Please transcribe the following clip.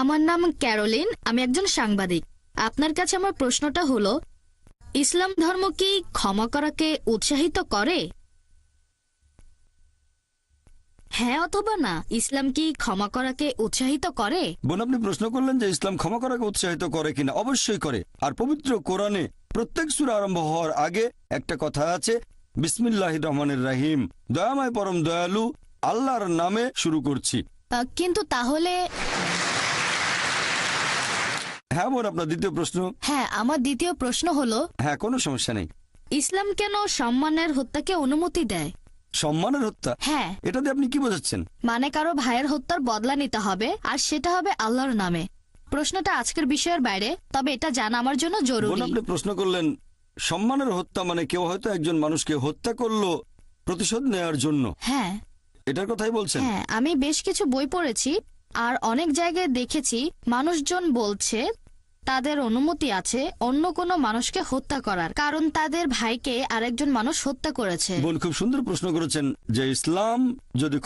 আমার নাম ক্যারোলিন আমি একজন সাংবাদিক। আপনার কাছে আমার প্রশ্নটা হলো ইসলাম ধর্ম কি ক্ষমা করাকে উৎসাহিত করে? হ্যাঁ অথবা না ইসলাম কি ক্ষমা করাকে উৎসাহিত করে? বোন আপনি প্রশ্ন করলেন যে ইসলাম ক্ষমা করাকে উৎসাহিত করে কিনা। অবশ্যই করে। আর পবিত্র কোরআনে প্রত্যেক সুর আরম্ভ হওয়ার আগে একটা কথা আছে বিসমিল্লাহ রহমানের রাহিম দয়াময় পরম দয়ালু আল্লাহর নামে শুরু করছি। কিন্তু তাহলে হ্যাঁ বোন আপনার দ্বিতীয় প্রশ্ন। হ্যাঁ আমার দ্বিতীয় প্রশ্ন হলো হ্যাঁ কোনো সমস্যা নেই। ইসলাম কেন সম্মানের হত্যাকে অনুমতি দেয়? সম্মানের হত্যা? হ্যাঁ। এটা দিয়ে আপনি কি বোঝাচ্ছেন? মানে কারও ভাইয়ের হত্যার বদলা নিতে হবে আর সেটা হবে আল্লাহর নামে। প্রশ্নটা আজকের বিষয়ের বাইরে তবে এটা জানা আমার জন্য বোন জরুরি আপনি প্রশ্ন করলেন সম্মানের হত্যা মানে কেউ হয়তো একজন মানুষকে হত্যা করল প্রতিশোধ নেওয়ার জন্য। হ্যাঁ। এটার কথাই বলছেন। হ্যাঁ আমি বেশ কিছু বই পড়েছি আর অনেক জায়গায় দেখেছি মানুষজন বলছে তাদের অনুমতি আছে অন্য কোনো মানুষকে হত্যা করার। কারণ তাদের ভাইকে আরেকজন মানুষ হত্যা করেছে। খুব সুন্দর প্রশ্ন করেছেন যে ইসলাম যদি